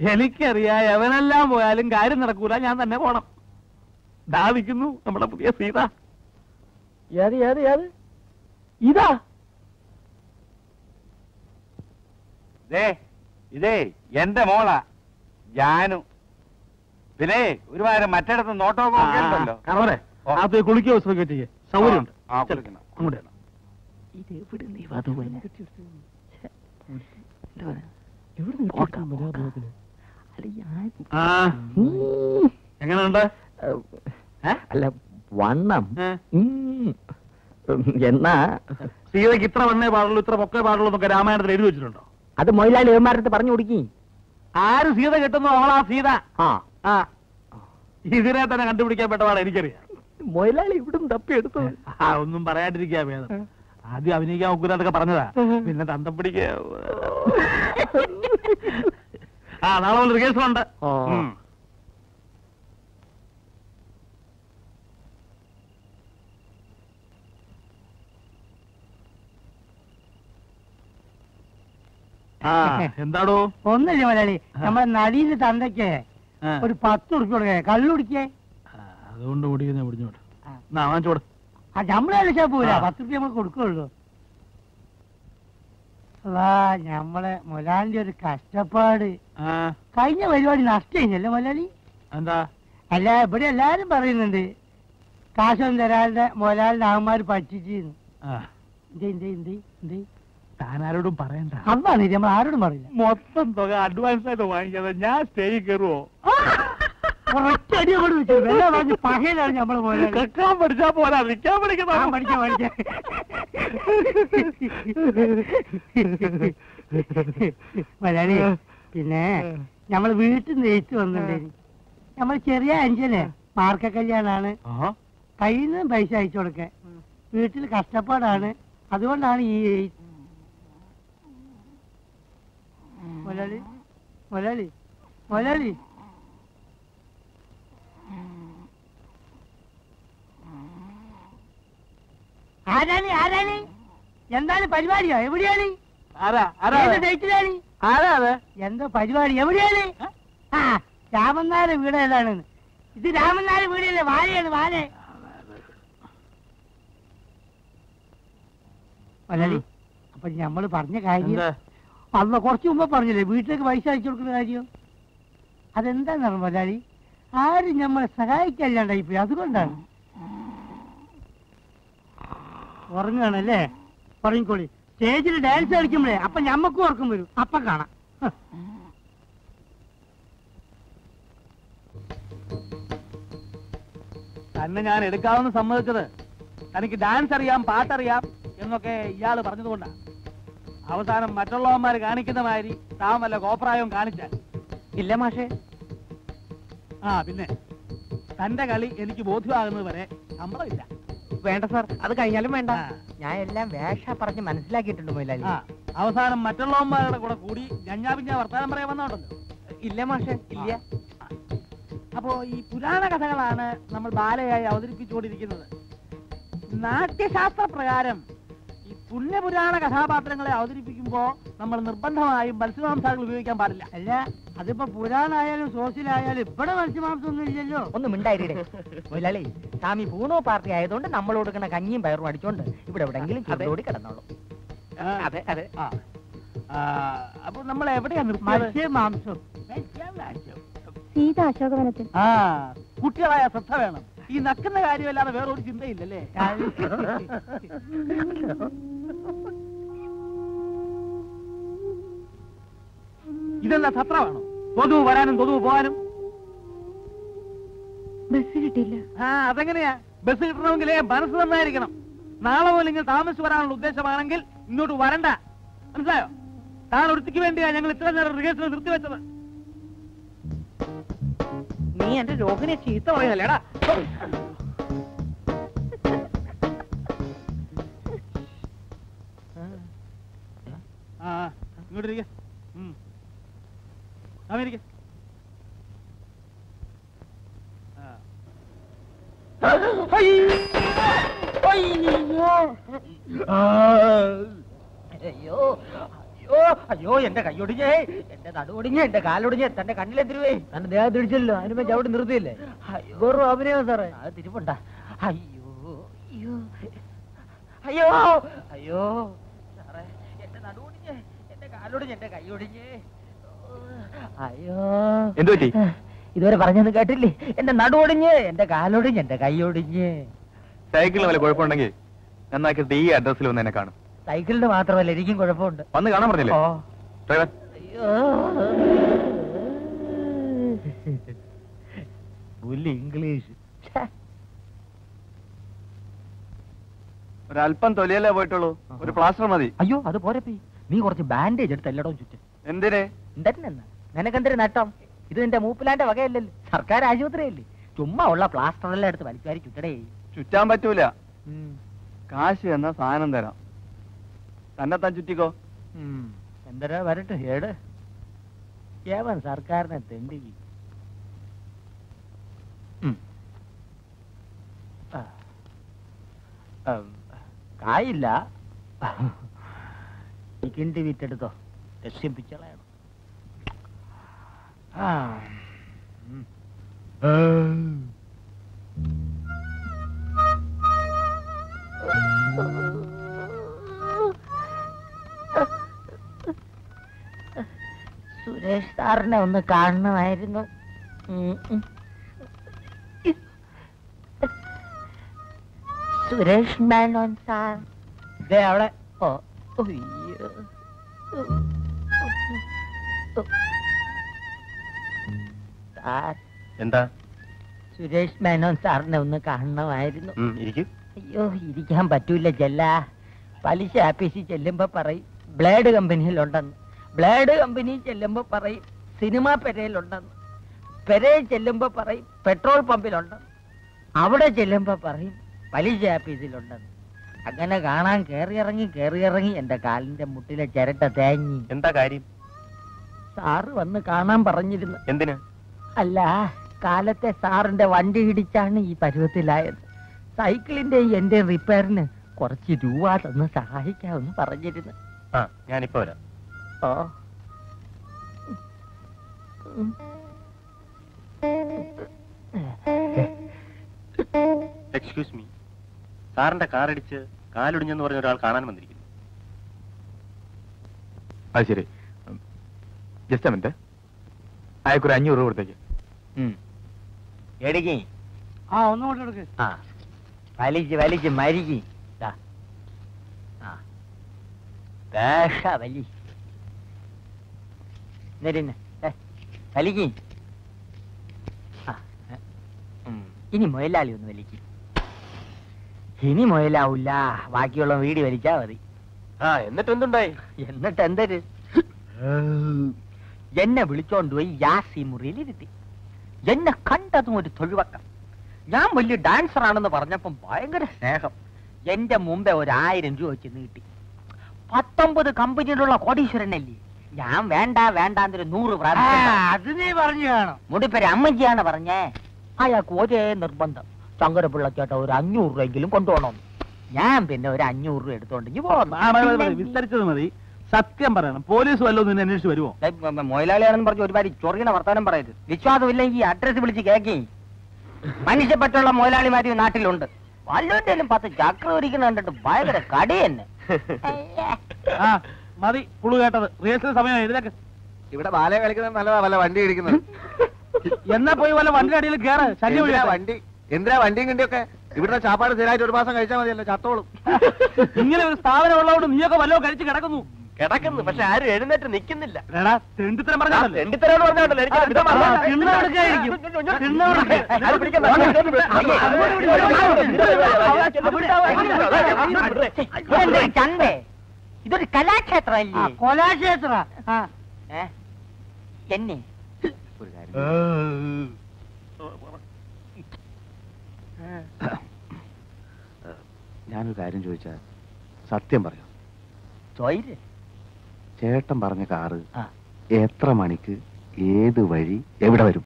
എനിക്കറിയാം എവനെല്ലാം പോയാലും കാര്യം നടക്കൂല. ഞാൻ തന്നെ പോണം. ദാവിക്കുന്നു നമ്മുടെ പുതിയ സീത. ഏത് ഏത് ഏത്? ഇതാ. ദേ ഇതേ എന്റെ മോളാ ജാനു. പിന്നെ ഒരുമാതിരി മറ്റിടത്ത് നോട്ടമൊക്കെ ഒക്കെ ഉണ്ടല്ലോ. അത് കുളിക്കോ ചെയ്യേ സൗകര്യമുണ്ട്. ആ, ചെൽ, കുളിക്കണം. അങ്ങോട്ട് ചെല്ലാം. എങ്ങനെയുണ്ട്? അല്ല വണ്ണം? എന്നാ? സീതയ്ക്ക് ഇത്ര വണ്ണേ പാടുള്ളൂ ഇത്ര പൊക്കേ പാടുള്ളൂ എന്നൊക്കെ രാമായണത്തിൽ എഴുതി വെച്ചിട്ടുണ്ടോ? അത് മൊയിലാളി ഏമാരത്ത് പറഞ്ഞു കൊടുക്കി. ആര് സീത കിട്ടുന്നു? അവളാ സീത. ആ. ഇതിനെ തന്നെ കണ്ടുപിടിക്കാൻ പെട്ടപാട് എനിക്കറിയാം. മൊയിലാളി ഇവിടും തപ്പിയെടുത്തു ആ ഒന്നും പറയാണ്ടിരിക്കാ വേദം. ആദ്യം അഭിനയിക്കാൻ ഒക്കൂലൊക്കെ പറഞ്ഞതാ. പിന്നെ തന്തം പിടിക്ക ആ നാളെ ഒരു റിഹേഴ്സലുണ്ട്. എന്താടോ? ഒന്നില്ല മലയാളി. നമ്മളെ നടിയിൽ തന്തയ്ക്ക് ഒരു പത്ത് ഉറുപ്പ് കൊടുക്കേ. കള്ളു കുടിക്കേ? അതുകൊണ്ട് കുടിക്കുന്ന പിടിഞ്ഞോട്ട് ആ. വാങ്ങിച്ചോട്. നമ്മളെ പോരാ. ആ. പത്ത് ഉറുപ്പ് നമ്മൾ കൊടുക്കുള്ളൂ. അതാ ഞമ്മളെ മൊലാലിന്റെ ഒരു കഷ്ടപ്പാട്. കഴിഞ്ഞ പരിപാടി നഷ്ടല്ലേ മൊലാലി? എന്താ? അല്ല ഇവിടെ എല്ലാരും പറയുന്നുണ്ട്. കാശൊന്നും തരാളുടെ മൊലാലിന്റെ ആമാര് എന്തേ താനാരോടും പറയണ്ട. അതാണ് നമ്മൾ ആരോടും പറയില്ല. മൊത്തം തുക അഡ്വാൻസ് ആയിട്ട് വാങ്ങിക്കാതെ ഞാൻ സ്റ്റേജിൽ കയറുവോ? നമ്മളെ പഠിച്ചാ പോരാ നിൽക്കാൻ ആ, പഠിക്കാൻ പഠിക്കാൻ പഠിക്കാം. മലയാളി പിന്നെ നമ്മൾ വീട്ടിൽ നിന്ന് എഴുത്ത് വന്നിട്ടുണ്ടായിരുന്നു നമ്മൾ ചെറിയ അഞ്ചന് മാർക്ക കല്യാണാണ്. കയ്യിൽ നിന്ന് പൈസ അയച്ചു കൊടുക്കാൻ. വീട്ടിൽ കഷ്ടപ്പാടാണ്. അതുകൊണ്ടാണ് ഈ എഴുത്ത് മലയാളി മലയാളി മലയാളി ആരാണ് ആരാണ്? എന്താണ് പരിപാടിയോ? എവിടെയാണ്? എന്തോ പരിപാടി എവിടെയാണ്? ആ രാമനാര വീട് ഏതാണ്? ഇത് രാമനാര വീടല്ലേ? വാഴയാണ് വാഴ. മലയാളി അപ്പൊ ഞമ്മൾ പറഞ്ഞ കാര്യം അന്ന് കൊറച്ചു മുമ്പ് പറഞ്ഞില്ലേ വീട്ടിലേക്ക് പൈസ അയച്ചു കൊടുക്കുന്ന കാര്യം? അതെന്താണെന്ന് മലയാളി? ആരും നമ്മളെ സഹായിക്കല്ലാണ്ടായി പോയി അതുകൊണ്ടാണ്. ഉറങ്ങുകയാണല്ലേ? ഉറങ്ങിക്കോളി സ്റ്റേജിൽ ഡാൻസ് കളിക്കുമ്പോഴേ അപ്പൊ ഞമ്മക്കും ഉറക്കം വരും. അപ്പ കാണാം. തന്നെ ഞാൻ എടുക്കാവുന്ന സമ്മതിച്ചത്. തനിക്ക് ഡാൻസ് അറിയാം പാട്ടറിയാം എന്നൊക്കെ ഇയാൾ പറഞ്ഞതുകൊണ്ടാണ് അവസാനം മറ്റുള്ളവന്മാർ കാണിക്കുന്ന മാതിരി താൻ വല്ല കോപ്രായവും കാണിച്ചാൽ. ഇല്ല മാഷേ. ആ പിന്നെ. തന്റെ കളി എനിക്ക് ബോധ്യമാകുന്നത് വരെ ശമ്പളമില്ല. വേണ്ട സാർ അത് കഴിഞ്ഞാലും വേണ്ട. ഞാൻ എല്ലാം വേഷ പറഞ്ഞ് മനസ്സിലാക്കിയിട്ടുണ്ട് മൊയിലാലി. അവസാനം മറ്റുള്ളവന്മാരുടെ കൂടെ കൂടി ഞഞ്ഞാ പിഞ്ഞാ വർത്താനം പറയാൻ വന്നോണ്ടല്ലോ. ഇല്ല മാഷേ ഇല്ല. അപ്പോ ഈ പുരാണ കഥകളാണ് നമ്മൾ ബാലയായി അവതരിപ്പിച്ചുകൊണ്ടിരിക്കുന്നത്. നാട്യശാസ്ത്ര പ്രകാരം ഈ പുണ്യപുരാണ കഥാപാത്രങ്ങളെ അവതരിപ്പിക്കുമ്പോ നമ്മൾ നിർബന്ധമായും മത്സ്യമാംസങ്ങൾ ഉപയോഗിക്കാൻ പാടില്ല. അല്ല അതിപ്പോ പുരാണായാലും സോസിലായാലും ഇവിടെ മത്സ്യമാംസം ഒന്നും ഇല്ലല്ലോ. ഒന്ന് മിണ്ടായിരേ മുതലാളി സ്വാമി പൂണോ പാർട്ടി ആയതുകൊണ്ട് നമ്മൾ കൊടുക്കുന്ന കഞ്ഞിയും പയറും അടിച്ചോണ്ട് ഇവിടെ എവിടെങ്കിലും ചുരുളോടി കിടന്നോളൂ. അതെ അതെ. അപ്പൊ നമ്മൾ എവിടെയാ നിർത്തിയത് മത്സ്യമാംസം. സീത അശോകവനത്തിൽ. ആ കുട്ടികളായ ശ്രദ്ധ വേണം. ഈ നക്കുന്ന കാര്യമല്ലാതെ വേറൊരു ഒരു ചിന്തയില്ലല്ലേ ഇതെന്താ സത്രമാണോ കൊതുവ് വരാനും കൊതുവ് പോകാനും? ബസ് കിട്ടില്ല ആ അതെങ്ങനെയാ? ബസ് കിട്ടണമെങ്കിൽ മനസ്സ് നന്നായിരിക്കണം. നാളെ പോലെ നിങ്ങൾ താമസിച്ച് വരാനുള്ള ഉദ്ദേശമാണെങ്കിൽ ഇങ്ങോട്ട് വരണ്ട. മനസ്സിലായോ? താൻ ഒരുത്തിക്ക് വേണ്ടിയാ ഞങ്ങൾ ഇത്ര നേരം റിഹേഴ്സൽ നിർത്തിവെച്ചത്. നീ എന്റെ രോഹിനെ ചീത്ത പറയുന്നല്ലേടാ? ആ ഇങ്ങോട്ട് ഇരിക്ക. അമേരിക്ക. അയ്യോ. അയ്യോ. അയ്യോ എന്റെ കൈയൊടിഞ്ഞേ. എന്റെ നടുവൊടിഞ്ഞ് എന്റെ കാലൊടിഞ്ഞ്. തന്റെ കണ്ണിലെത്തിരുവേ തന്റെ ദേഹത്ത് അതിന് അതിനുമ്പോ ചവിട്ടി നിർത്തിയില്ലേ? വെറും അഭിനയം സാറേ. അത് തിരിപ്പുണ്ട അയ്യോ അയ്യോ. അയ്യോ. അയ്യോ സാറേ എന്റെ നടുവൊടിഞ്ഞ് എന്റെ കാലൊടിഞ്ഞ് എന്റെ കൈയൊടിഞ്ഞ്. അയ്യോ. എന്തു പറ്റി? ഇതുവരെ പറഞ്ഞൊന്നും കേട്ടില്ലേ? എന്റെ നടുവൊടിഞ്ഞ് എന്റെ കാലൊടിഞ്ഞ് എന്റെ കൈയൊടിഞ്ഞ്. സൈക്കിളിന് വല്ല കുഴപ്പമുണ്ടെങ്കിൽ നന്നാക്കിയിട്ട് ഈ അഡ്രസ്സിൽ വന്ന് എന്നെ കാണും. സൈക്കിളിന് മാത്രമല്ല എനിക്കും കുഴപ്പമുണ്ട്. വന്ന് കാണാൻ പറഞ്ഞില്ലേ? ഡ്രൈവർ. അയ്യോ. പുല്ല് ഇംഗ്ലീഷ്. ഒരല്പം തൊലിയല്ലേ പോയിട്ടുള്ളൂ. ഒരു പ്ലാസ്റ്റർ മതി. അയ്യോ അത് പോരപ്പി നീ കുറച്ച് ബാൻഡേജ് എടുത്ത് എല്ലായിടവും ചുറ്റും. എന്തിനെ? എന്തെന്നാ നിനക്കെന്തൊരു നട്ടം. ഇത് നിന്റെ മൂപ്പിലാന്റെ വകയല്ലല്ലോ? സർക്കാർ ആശുപത്രിയല്ലേ? ചുമ്മാ ഉള്ള പ്ലാസ്റ്റർ എല്ലാം എടുത്ത് വലിക്കാരി ചുറ്റടേ. ചുറ്റാൻ പറ്റൂല. കാശ് എന്ന സാധനം തരാം. തന്നെ താൻ ചുറ്റിക്കോ എന്തരാ വരട്ടെ ഏട്. കേവൻ സർക്കാരിനെ തെണ്ടി കായില്ല. കിണ്ടി വിറ്റെടുത്തോ. രക്ഷിപ്പിച്ചളയണം. ആ Uh. സുരേഷ് സാറിനെ ഒന്ന് കാണണമായിരുന്നു. സുരേഷ് മേനോൻ സാർ ദേ അവിടെ ഓ ഉയ്യോ. സാർ. എന്താ? സുരേഷ് മേനോൻ സാറിനെ ഒന്ന് കാണണമായിരുന്നു. അയ്യോ ഇരിക്കാൻ പറ്റൂല ചെല്ല പലിശ ആപ്പീസിൽ ചെല്ലുമ്പോ പറയും ബ്ലേഡ് കമ്പനിയിലുണ്ടെന്ന്. ബ്ലേഡ് കമ്പനി ചെല്ലുമ്പോ പറയും സിനിമ പെരയിലുണ്ടെന്ന്. പെരയിൽ ചെല്ലുമ്പോ പറയും പെട്രോൾ പമ്പിലുണ്ടെന്ന്. അവിടെ ചെല്ലുമ്പോ പറയും പലിശ ആപ്പീസിലുണ്ടെന്ന്. അങ്ങനെ കാണാൻ കേറിയിറങ്ങി കേറിയിറങ്ങി എന്റെ കാലിന്റെ മുട്ടിലെ ചിരട്ട തേങ്ങി എന്താ കാര്യം? സാറ് വന്ന് കാണാൻ പറഞ്ഞിരുന്നു. എന്തിന്? അല്ല കാലത്തെ സാറിന്റെ വണ്ടി ഇടിച്ചാണ് ഈ പരുവത്തിലായത്. സൈക്കിളിന്റെ എന്റെ റിപ്പയറിന് കുറച്ച് രൂപ തന്ന് സഹായിക്കാമെന്ന് പറഞ്ഞിരുന്നു. ആ ഞാനിപ്പോ വരാം. ഓ എക്സ്ക്യൂസ് മീ സാറിന്റെ കാർ അടിച്ച് കാലൊടിഞ്ഞെന്ന് പറഞ്ഞ ഒരാൾ കാണാൻ വന്നിരിക്കുന്നു. അത് ശരി. ജസ്റ്റ് അമ്മ അയക്കൊരു അഞ്ഞൂറ് രൂപ കൊടുത്തേക്ക്. എടിക്ക്. ആ ഒന്നും കൊണ്ട് ആ. വലിച്ച് വലിച്ച് മരിക്ക്. ദാ. ആ. വേഷ വലി. എന്നിട്ടിന്ന് ദേ, വലിക്ക്. ആ, ഉം. ഇനി മുയലാളി ഒന്ന് വലിക്ക്. ഇനി മുയലാവൂല. ബാക്കിയുള്ള വീടി വലിച്ചാ മതി. ആ എന്നിട്ട് എന്തുണ്ടായി? എന്നിട്ട് എന്തര്? എന്നെ വിളിച്ചോണ്ട് പോയി യാസി മുറിയിൽ ഇരുത്തി എന്നെ കണ്ടതും ഒരു തൊഴിവക്കം. ഞാൻ വലിയ ഡാൻസർ ആണെന്ന് പറഞ്ഞപ്പം ഭയങ്കര സ്നേഹം. എന്റെ മുമ്പേ ഒരു ആയിരം രൂപ വെച്ച് നീട്ടി. പത്തൊമ്പത് കമ്പനിയിലുള്ള കോടീശ്വരനല്ലേ? ഞാൻ വേണ്ട വേണ്ട എന്നൊരു നൂറ്. അത് നീ പറഞ്ഞു കാണും. മുടിപ്പേര് അമ്മജിയാണ് പറഞ്ഞേ. അയാൾക്ക് ഒരേ നിർബന്ധം. ശങ്കരപിള്ളച്ചേട്ട ഒരു അഞ്ഞൂറ് രൂപയെങ്കിലും കൊണ്ടുപോകണം ഞാൻ പിന്നെ ഒരു അഞ്ഞൂറ് രൂപ എടുത്തോണ്ടെങ്കിൽ പോകുന്നു വിസ്തരിച്ചത് മതി. സത്യം പറയണം. പോലീസ് വല്ലതും നിന്നെ അന്വേഷിച്ച് വരുമോ മൊയിലാളിയാണെന്ന് പറഞ്ഞ് ഒരുപാട് ചൊറിയണ വർത്താനം പറയരുത്. വിശ്വാസമില്ലെങ്കിൽ അഡ്രസ് വിളിച്ച് കേക്കി മനുഷ്യപ്പെട്ടുള്ള മൊയിലാളിമാര് നാട്ടിലുണ്ട്. വല്ലവന്റെയും പത്ത് ചക്ര ഒരിക്കുന്ന കണ്ടിട്ട് ഭയങ്കര കടി തന്നെ. ആ മതി പുളു കേട്ടത്. റിഹേഴ്സൽ സമയം എഴുതാക്ക് ഇവിടെ ബാല കളിക്കുന്ന നല്ലതാ വല്ല വണ്ടി ഇടിക്കുന്നത്. എന്നാ പോയി വല്ല വണ്ടിയുടെ അടിയിൽ കേറ് ശല്യം വണ്ടി എന്തിനാ വണ്ടിയും കണ്ടിയൊക്കെ ഇവിടുത്തെ ചാപ്പാട് സ്ഥിരമായിട്ട് ഒരു മാസം കഴിച്ചാൽ മതിയല്ലോ ചത്തോളും. ഇങ്ങനെ ഒരു സ്ഥാപനം ഉള്ളതുകൊണ്ട് നീയൊക്കെ വല്ലതും കഴിച്ച് കിടക്കുന്നു. കിടക്കുന്നു പക്ഷെ ആരും എഴുന്നേറ്റ് നിക്കുന്നില്ല തെണ്ടിത്തരം ചന്തേ ഇതൊരു കൊലാക്ഷേത്ര ഏ? എന്നെ ഒരു കാര്യം ഞാനൊരു കാര്യം ചോദിച്ചാൽ സത്യം പറയാം തൊയിൽ ചേട്ടൻ പറഞ്ഞ കാറ്. എത്ര മണിക്ക് ഏത് വഴി എവിടെ വരും